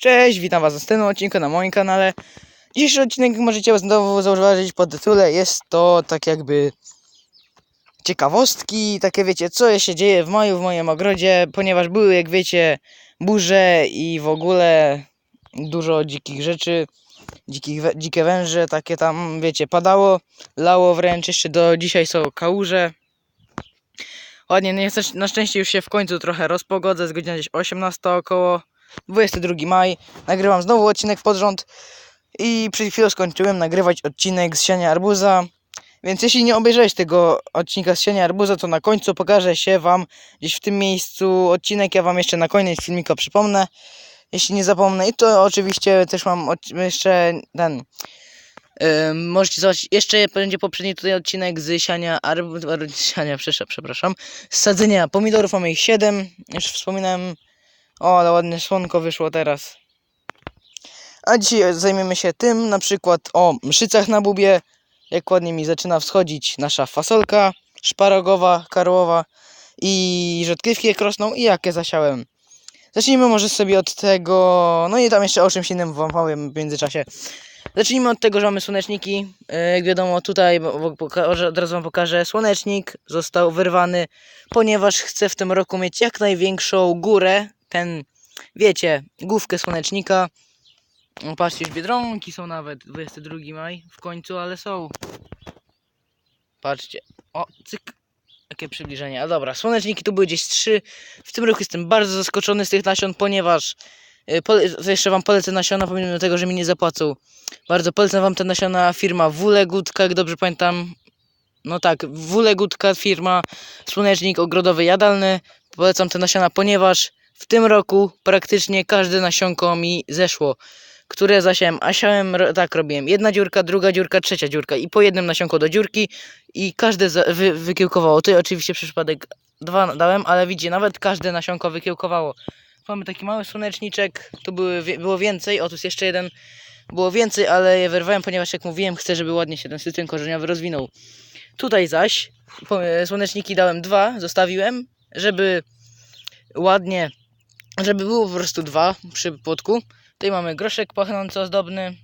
Cześć, witam was w następnym odcinku na moim kanale. Dzisiejszy odcinek możecie znowu zauważyć po tytule. Jest to tak jakby ciekawostki, takie wiecie, co się dzieje w maju w moim ogrodzie, ponieważ były, jak wiecie, burze i w ogóle dużo dzikich rzeczy, dzikich, dzikie węże, takie tam, wiecie, padało, lało wręcz, jeszcze do dzisiaj są kałuże. Ładnie, no na szczęście już się w końcu trochę rozpogodzę, jest godzina gdzieś 18 około. 22 maj. Nagrywam znowu odcinek pod rząd i przed chwilą skończyłem nagrywać odcinek z siania arbuza. Więc jeśli nie obejrzałeś tego odcinka z siania arbuza, to na końcu pokażę się wam gdzieś w tym miejscu odcinek. Ja wam jeszcze na koniec filmika przypomnę, jeśli nie zapomnę. I to oczywiście też mam jeszcze ten. Ym, możecie zobaczyć, jeszcze będzie poprzedni tutaj odcinek z siania arbuza, siania, przepraszam, z sadzenia pomidorów, mamy ich 7, już wspominałem o, ale ładne słonko wyszło teraz. A dzisiaj zajmiemy się tym, na przykład o mszycach na bubie, jak ładnie mi zaczyna wschodzić nasza fasolka szparogowa, karłowa i rzodkiewki jak rosną i jakie zasiałem. Zacznijmy może sobie od tego, no i tam jeszcze o czymś innym wam powiem w międzyczasie. Zacznijmy od tego, że mamy słoneczniki. E, Jak wiadomo, tutaj od razu wam pokażę. Słonecznik został wyrwany, ponieważ chcę w tym roku mieć jak największą górę. Ten, wiecie, główkę słonecznika. O, Patrzcie, już biedronki są nawet. 22 maj w końcu, ale są. Patrzcie. O, cyk. Jakie przybliżenie. A dobra, słoneczniki tu były gdzieś trzy. W tym roku jestem bardzo zaskoczony z tych nasion, ponieważ y, jeszcze wam polecę nasiona, pomimo tego, że mi nie zapłacą. Bardzo polecam wam te nasiona firma Wule Gutka, jak dobrze pamiętam. No tak, Wule Gutka, firma Słonecznik Ogrodowy Jadalny. Polecam te nasiona, ponieważ w tym roku praktycznie każde nasionko mi zeszło, które zasiałem. A siałem tak robiłem. Jedna dziurka, druga dziurka, trzecia dziurka i po jednym nasionku do dziurki i każde wy, wykiełkowało. Tutaj oczywiście przy przypadek dwa dałem, ale widzicie, nawet każde nasionko wykiełkowało. Mamy taki mały słoneczniczek, tu były, było więcej, o tu jest jeszcze jeden, było więcej, ale je wyrwałem, ponieważ jak mówiłem, chcę, żeby ładnie się ten system korzeniowy rozwinął. Tutaj zaś słoneczniki dałem dwa, zostawiłem, żeby ładnie, żeby było po prostu dwa przy płotku. Tutaj mamy groszek pachnący ozdobny,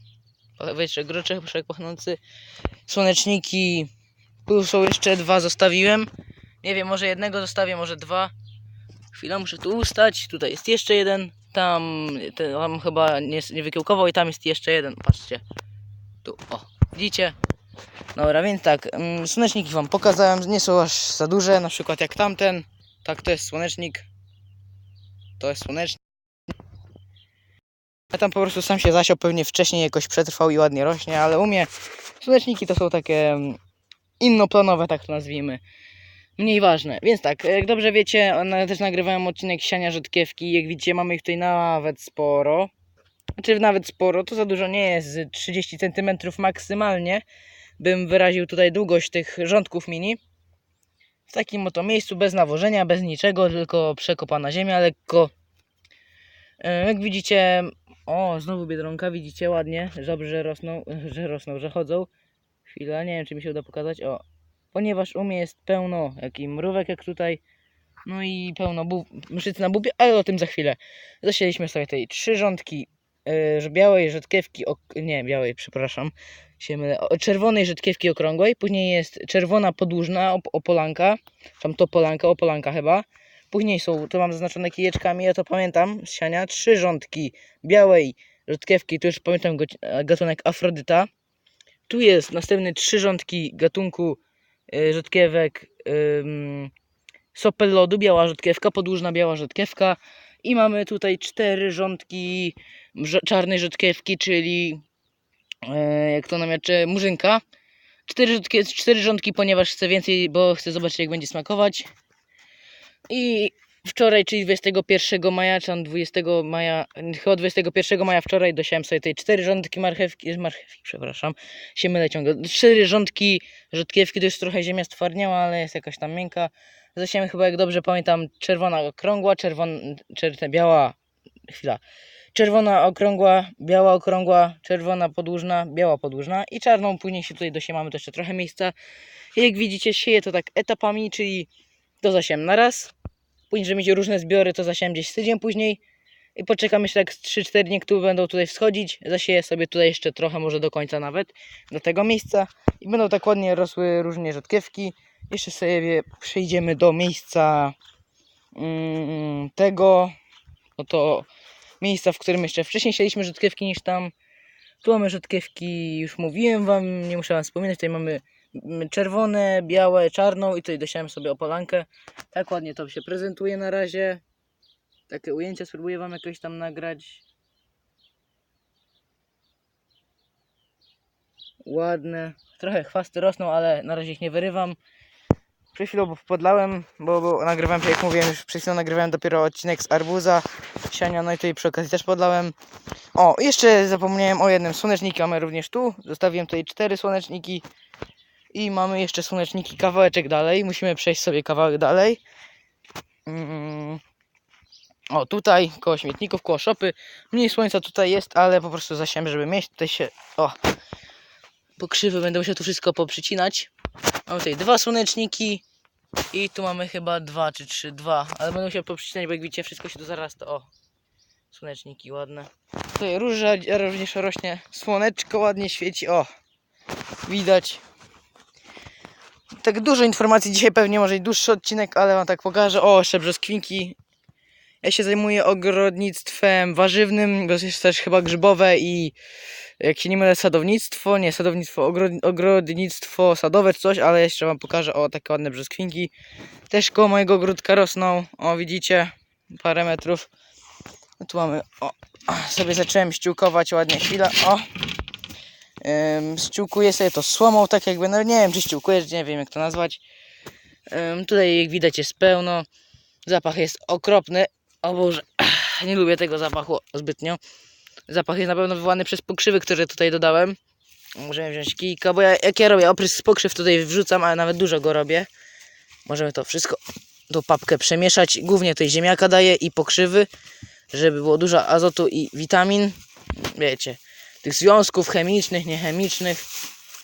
wiecie, groszek pachnący, słoneczniki, tu są jeszcze dwa, zostawiłem. Nie wiem, może jednego zostawię, może dwa. Chwila, muszę tu ustać. Tutaj jest jeszcze jeden. Tam, ten, tam chyba nie, nie wykiełkował i tam jest jeszcze jeden. Patrzcie. Tu, o, widzicie? Dobra, więc tak, mm, słoneczniki wam pokazałem, nie są aż za duże, na przykład jak tamten. Tak, to jest słonecznik. To jest słonecznik. A tam po prostu sam się zasiał, pewnie wcześniej jakoś przetrwał i ładnie rośnie, ale u mnie słoneczniki to są takie mm, innoplanowe, tak to nazwijmy. Mniej ważne. Więc tak, jak dobrze wiecie, one też nagrywałem odcinek siania rzodkiewki. Jak widzicie, mamy ich tutaj nawet sporo. Znaczy nawet sporo, to za dużo nie jest, z 30 cm maksymalnie bym wyraził tutaj długość tych rządków mini. Takim oto miejscu, bez nawożenia, bez niczego, tylko przekopana ziemia lekko. E, Jak widzicie, o, znowu biedronka, widzicie ładnie, że dobrze rosną, że rosną, że chodzą. Chwila, nie wiem czy mi się uda pokazać, o. Ponieważ u mnie jest pełno, jak i mrówek jak tutaj, no i pełno mszyc na bubie, ale o tym za chwilę. Zasieliśmy sobie tutaj trzy rządki yy, białej rzodkiewki, nie białej, przepraszam, się mylę, o, czerwonej rzodkiewki okrągłej, później jest czerwona podłużna op- opolanka, tam to polanka, opolanka chyba, później są, to mam zaznaczone kijeczkami, ja to pamiętam z siania, trzy rządki białej rzodkiewki, tu już pamiętam goci- gatunek Afrodyta, tu jest następny trzy rządki gatunku y, rzodkiewek ym, sopellodu, biała rzodkiewka, podłużna biała rzodkiewka i mamy tutaj cztery rządki czarnej rzodkiewki, czyli e, jak to namiacze, murzynka. Cztery, rzodkie, cztery rządki, ponieważ chcę więcej, bo chcę zobaczyć jak będzie smakować. I wczoraj, czyli 21 maja, czy tam 20 maja, chyba 21 maja wczoraj dosiałem sobie tej cztery rządki marchewki, marchewki, przepraszam, się mylę ciągle. Cztery rządki rzodkiewki, to już trochę ziemia stwardniała, ale jest jakaś tam miękka. Zasiałem chyba, jak dobrze pamiętam, czerwona okrągła, czerwona, czerwona, biała, chwila, czerwona okrągła, biała okrągła, czerwona podłużna, biała podłużna i czarną. Później się tutaj dosiemamy to jeszcze trochę miejsca. Jak widzicie, sieję to tak etapami, czyli to zasiałem na raz. Później, żeby mieć różne zbiory, to zasiałem gdzieś tydzień później. I poczekam jeszcze tak z 3-4 dni, które będą tutaj wschodzić. Zasieję sobie tutaj jeszcze trochę, może do końca nawet, do tego miejsca. I będą tak ładnie rosły różnie rzodkiewki. Jeszcze sobie przejdziemy do miejsca mm, tego, no to miejsca, w którym jeszcze wcześniej sieliśmy rzodkiewki niż tam. Tu mamy rzodkiewki, już mówiłem wam, nie muszę wam wspominać, tutaj mamy mm, czerwone, białe, czarną i tutaj dosiałem sobie opalankę. Tak ładnie to się prezentuje na razie. Takie ujęcia spróbuję wam jakoś tam nagrać. Ładne. Trochę chwasty rosną, ale na razie ich nie wyrywam. Przed chwilą podlałem, bo, bo nagrywałem, jak mówiłem, już przed chwilą nagrywałem dopiero odcinek z arbuza, siania, no i tutaj przy okazji też podlałem. O, jeszcze zapomniałem o jednym. Słoneczniki mamy również tu. Zostawiłem tutaj cztery słoneczniki. I mamy jeszcze słoneczniki kawałeczek dalej. Musimy przejść sobie kawałek dalej. Mm. O, tutaj, koło śmietników, koło szopy. Mniej słońca tutaj jest, ale po prostu zasiałem, żeby mieć. Tutaj się, o, pokrzywy będę musiał tu wszystko poprzycinać. Mamy tutaj dwa słoneczniki. I tu mamy chyba dwa czy trzy, dwa. Ale będę musiał poprzycinać, bo jak widzicie, wszystko się tu zarasta. O, słoneczniki ładne. Tutaj róża również rośnie. Słoneczko ładnie świeci. O, widać. Tak dużo informacji dzisiaj pewnie może i dłuższy odcinek, ale wam tak pokażę. O, jeszcze brzoskwinki. Ja się zajmuję ogrodnictwem warzywnym, bo jest też chyba grzybowe i jak się nie mylę sadownictwo, nie sadownictwo, ogro, ogrodnictwo sadowe czy coś, ale jeszcze wam pokażę o takie ładne brzoskwinki. Też koło mojego ogródka rosną, o widzicie, parę metrów. No tu mamy, o, sobie zacząłem ściółkować ładnie, chwila, o. Ym, sobie to słomą, tak jakby, no nie wiem czy ściółkuję, nie wiem jak to nazwać. Ym, tutaj jak widać jest pełno, zapach jest okropny, o Boże, nie lubię tego zapachu zbytnio. Zapach jest na pewno wywołany przez pokrzywy, które tutaj dodałem. Możemy wziąć kijka, bo ja, jak ja robię oprysk z pokrzyw tutaj wrzucam, ale nawet dużo go robię. Możemy to wszystko, tą papkę przemieszać. Głównie tutaj ziemniaka daję i pokrzywy, żeby było dużo azotu i witamin. Wiecie, tych związków chemicznych, niechemicznych.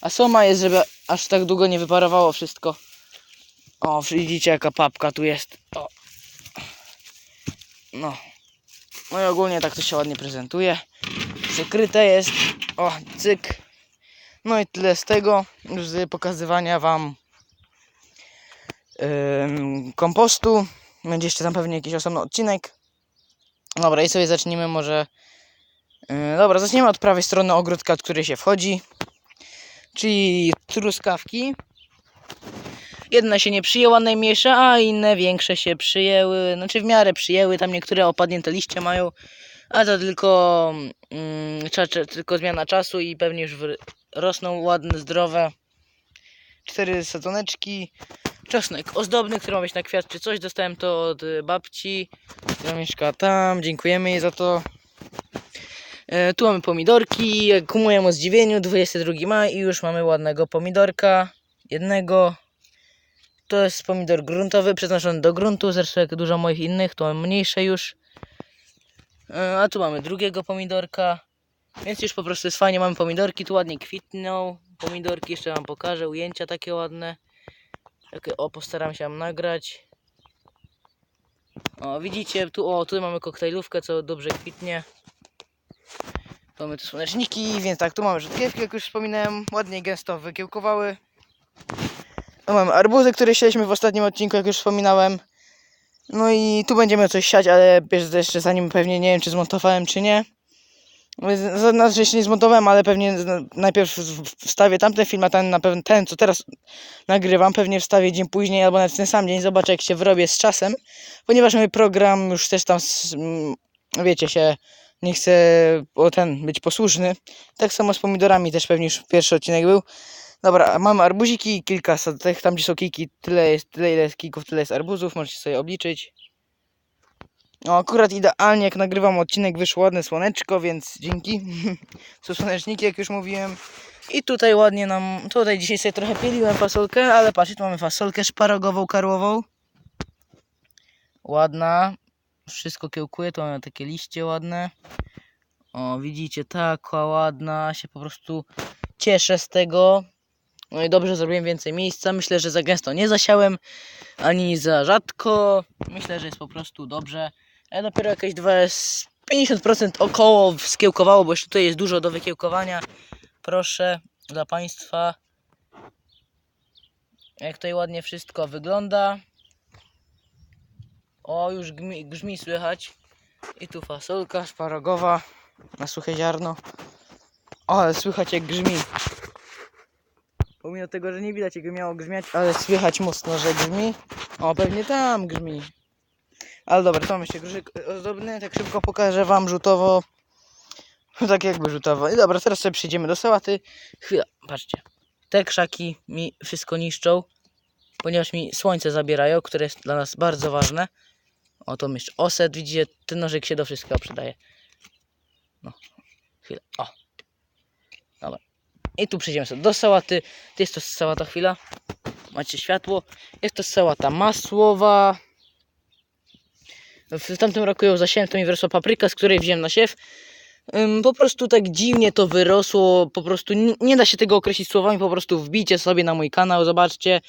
A soma jest, żeby aż tak długo nie wyparowało wszystko. O, widzicie jaka papka tu jest. O. No. No i ogólnie tak to się ładnie prezentuje. Przykryte jest. O, cyk. No i tyle z tego. Już z pokazywania wam ym, kompostu. Będzie jeszcze tam pewnie jakiś osobny odcinek. Dobra, i sobie zacznijmy może. Yy, dobra, zaczniemy od prawej strony ogródka, od której się wchodzi. Czyli truskawki. Jedna się nie przyjęła najmniejsza, a inne większe się przyjęły. Znaczy w miarę przyjęły, tam niektóre opadnięte liście mają, a to tylko, mm, tylko zmiana czasu i pewnie już rosną ładne, zdrowe. Cztery sadzoneczki. Czosnek ozdobny, który ma być na kwiat czy coś. Dostałem to od babci, która mieszka tam. Dziękujemy jej za to. E, tu mamy pomidorki. Ku mojemu zdziwieniu 22 maj i już mamy ładnego pomidorka. Jednego. To jest pomidor gruntowy, przeznaczony do gruntu, zresztą jak dużo moich innych, to mniejsze już. E, A tu mamy drugiego pomidorka, więc już po prostu jest fajnie, mamy pomidorki, tu ładnie kwitną. Pomidorki jeszcze wam pokażę, ujęcia takie ładne. Takie, o, postaram się wam nagrać. O, widzicie, tu, o, tu mamy koktajlówkę, co dobrze kwitnie. Tu mamy tu słoneczniki, więc tak, tu mamy rzutkiewki, jak już wspominałem, ładnie gęsto wykiełkowały. No mamy arbuzy, które sieliśmy w ostatnim odcinku, jak już wspominałem. No i tu będziemy coś siać, ale jeszcze zanim pewnie nie wiem, czy zmontowałem, czy nie. Znaczy jeszcze nie zmontowałem, ale pewnie najpierw wstawię tamten film, a ten na pewno ten, co teraz nagrywam, pewnie wstawię dzień później, albo nawet ten sam dzień. Zobaczę, jak się wyrobię z czasem. Ponieważ mój program już też tam, wiecie, się nie chce o ten być posłuszny. Tak samo z pomidorami też pewnie już pierwszy odcinek był. Dobra, mamy arbuziki, kilka sadek, tam gdzie są kijki, tyle jest, tyle ile jest tyle jest arbuzów, możecie sobie obliczyć. No akurat idealnie jak nagrywam odcinek wyszło ładne słoneczko, więc dzięki. Są słoneczniki, jak już mówiłem. I tutaj ładnie nam, tutaj dzisiaj sobie trochę pieliłem fasolkę, ale patrzcie, tu mamy fasolkę szparagową, karłową. Ładna. Wszystko kiełkuje, tu mamy takie liście ładne. O, widzicie, taka ładna, się po prostu cieszę z tego. No i dobrze zrobiłem więcej miejsca. Myślę, że za gęsto nie zasiałem, ani za rzadko. Myślę, że jest po prostu dobrze. Ale dopiero jakieś dwa, 50% około skiełkowało, bo jeszcze tutaj jest dużo do wykiełkowania. Proszę dla Państwa. Jak tutaj ładnie wszystko wygląda. O, już gmi, grzmi słychać. I tu fasolka szparagowa na suche ziarno. O, ale słychać jak grzmi. Pomimo tego, że nie widać jak miało grzmiać, ale słychać mocno, że grzmi. O, pewnie tam grzmi. Ale dobra, to jeszcze grzyk ozdobny, tak szybko pokażę wam rzutowo. Tak jakby rzutowo. I dobra, teraz sobie przejdziemy do sałaty. Chwila, patrzcie. Te krzaki mi wszystko niszczą, ponieważ mi słońce zabierają, które jest dla nas bardzo ważne. O, to jeszcze oset, widzicie, ten nożyk się do wszystkiego przydaje. No, chwila, o. I tu przejdziemy sobie do sałaty. To jest to sałata chwila. Macie światło. Jest to sałata masłowa. W tamtym roku ją zasiałem, to mi wyrosła papryka, z której wziąłem na siew. Po prostu tak dziwnie to wyrosło, po prostu nie, da się tego określić słowami, po prostu wbijcie sobie na mój kanał, zobaczcie,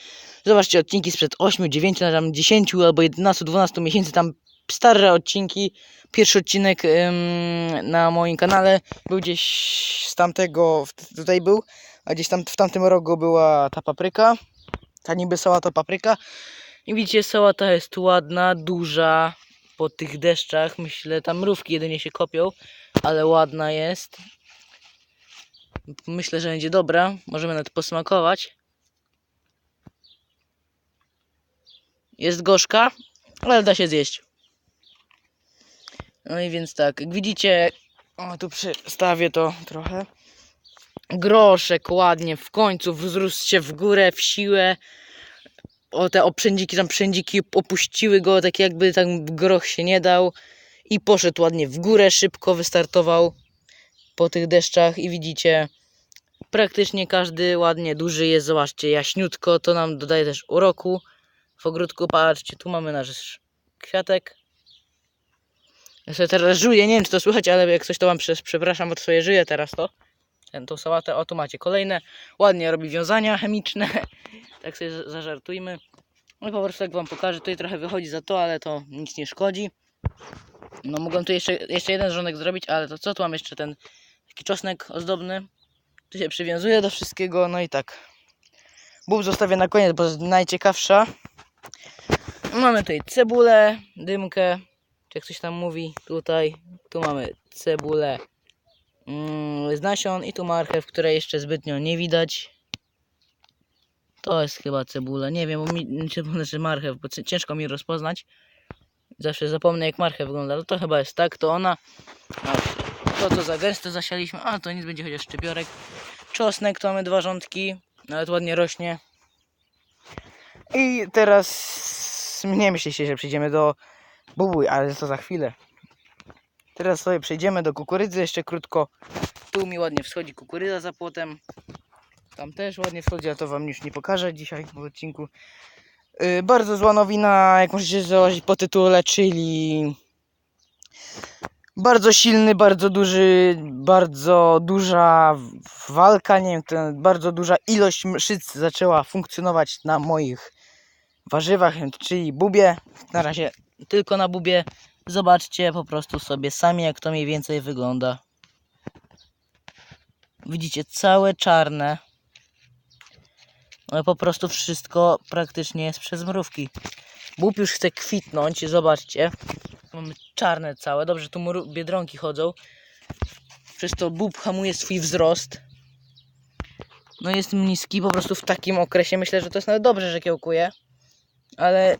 zobaczcie odcinki sprzed 8, 9, no tam 10 albo 11, 12 miesięcy, tam stare odcinki. Pierwszy odcinek ym, na moim kanale był gdzieś z tamtego, tutaj był, a gdzieś tam w tamtym roku była ta papryka, ta niby sałata papryka. I widzicie, sałata jest ładna, duża, po tych deszczach, myślę, tam mrówki jedynie się kopią, ale ładna jest. Myślę, że będzie dobra. Możemy nawet posmakować. Jest gorzka, ale da się zjeść. No i więc tak, jak widzicie, o tu przystawię to trochę. Groszek ładnie w końcu wzrósł się w górę, w siłę. O te oprzędziki, tam przędziki opuściły go, tak jakby tam groch się nie dał. I poszedł ładnie w górę, szybko wystartował po tych deszczach i widzicie, praktycznie każdy ładnie duży jest, zobaczcie, jaśniutko, to nam dodaje też uroku w ogródku, patrzcie, tu mamy nasz kwiatek. Ja sobie teraz żuję, nie wiem czy to słychać, ale jak coś to wam przepraszam, bo sobie żyję teraz to. Ten, tą sałatę, o tu macie kolejne, ładnie robi wiązania chemiczne, tak sobie za- zażartujmy. No i po prostu tak wam pokażę, tutaj trochę wychodzi za to, ale to nic nie szkodzi. No mogłem tu jeszcze, jeszcze jeden rządek zrobić, ale to co tu mam jeszcze ten taki czosnek ozdobny. Tu się przywiązuje do wszystkiego, no i tak. Bób zostawię na koniec, bo najciekawsza. Mamy tutaj cebulę, dymkę, czy jak coś tam mówi, tutaj. Tu mamy cebulę mm, z nasion i tu marchew, której jeszcze zbytnio nie widać. To jest chyba cebula, nie wiem, bo mi, czy, znaczy marchew, bo ciężko mi rozpoznać. Zawsze zapomnę jak marchew wygląda, to chyba jest tak, to ona. To co za gęsto zasialiśmy, a to nic będzie chociaż szczypiorek. Czosnek to mamy dwa rządki, nawet ładnie rośnie. I teraz nie myślicie, że przejdziemy do bubuj, ale to za chwilę. Teraz sobie przejdziemy do kukurydzy jeszcze krótko. Tu mi ładnie wschodzi kukurydza za płotem. Tam też ładnie wschodzi, a to wam już nie pokażę dzisiaj w odcinku. Yy, bardzo zła nowina, jak możecie założyć po tytule, czyli bardzo silny, bardzo duży, bardzo duża walka, nie wiem, bardzo duża ilość mszyc zaczęła funkcjonować na moich warzywach, czyli bubie. Na razie tylko na bubie. Zobaczcie po prostu sobie sami, jak to mniej więcej wygląda. Widzicie, całe czarne. Ale po prostu wszystko praktycznie jest przez mrówki. Bób już chce kwitnąć, zobaczcie. Mamy czarne całe, dobrze tu biedronki chodzą. Przez to bób hamuje swój wzrost. No jest niski po prostu w takim okresie. Myślę, że to jest nawet dobrze, że kiełkuje. Ale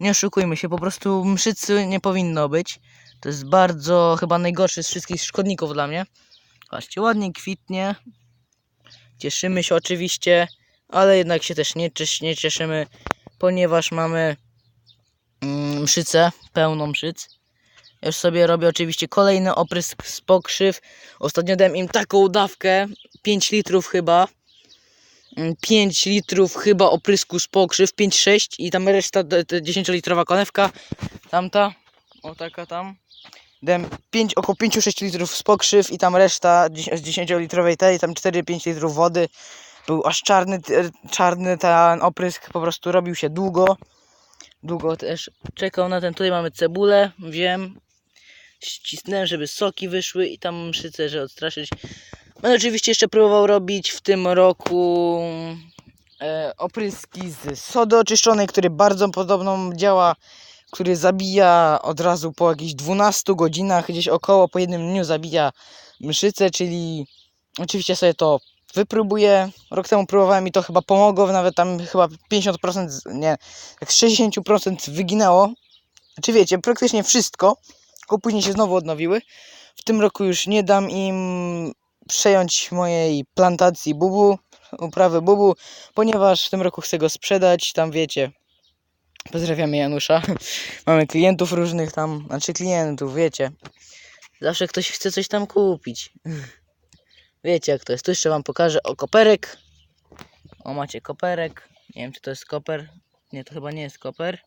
nie oszukujmy się, po prostu mszycy nie powinno być. To jest bardzo chyba najgorszy z wszystkich szkodników dla mnie. Patrzcie, ładnie kwitnie. Cieszymy się oczywiście, ale jednak się też nie, nie cieszymy, ponieważ mamy mm, mszycę, pełną mszyc. Ja Już sobie robię oczywiście kolejny oprysk z pokrzyw. Ostatnio dałem im taką dawkę, 5 litrów chyba. 5 litrów chyba oprysku z pokrzyw, 5-6 i tam reszta, 10-litrowa konewka, tamta, o taka tam. Dałem 5, około 5-6 litrów z pokrzyw i tam reszta z 10-litrowej tej, tam 4-5 litrów wody. Był aż czarny, czarny ten oprysk, po prostu robił się długo. Długo też czekał na ten, tutaj mamy cebulę, wiem. ścisnąłem, żeby soki wyszły i tam mszyce, że odstraszyć. Będę oczywiście jeszcze próbował robić w tym roku e, opryski z sody oczyszczonej, który bardzo podobno działa, który zabija od razu po jakichś 12 godzinach, gdzieś około po jednym dniu zabija mszyce, czyli oczywiście sobie to wypróbuję. Rok temu próbowałem i to chyba pomogło, nawet tam chyba 50%, z- nie, z 60% wyginęło. Znaczy wiecie, praktycznie wszystko, tylko później się znowu odnowiły. W tym roku już nie dam im przejąć mojej plantacji bubu, uprawy bubu, ponieważ w tym roku chcę go sprzedać, tam wiecie. Pozdrawiamy Janusza. Mamy klientów różnych tam, znaczy klientów, wiecie. Zawsze ktoś chce coś tam kupić. Wiecie jak to jest. Tu jeszcze wam pokażę o koperek. O macie koperek. Nie wiem czy to jest koper. Nie, to chyba nie jest koper.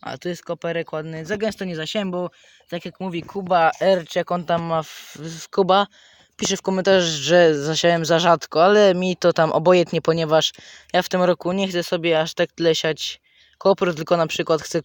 A tu jest koperek ładny. Za gęsto nie zasięłem, bo tak jak mówi Kuba R, czy jak on tam ma w, w Kuba, pisze w komentarzu, że zasiałem za rzadko, ale mi to tam obojętnie, ponieważ ja w tym roku nie chcę sobie aż tak tyle siać kopru, tylko na przykład chcę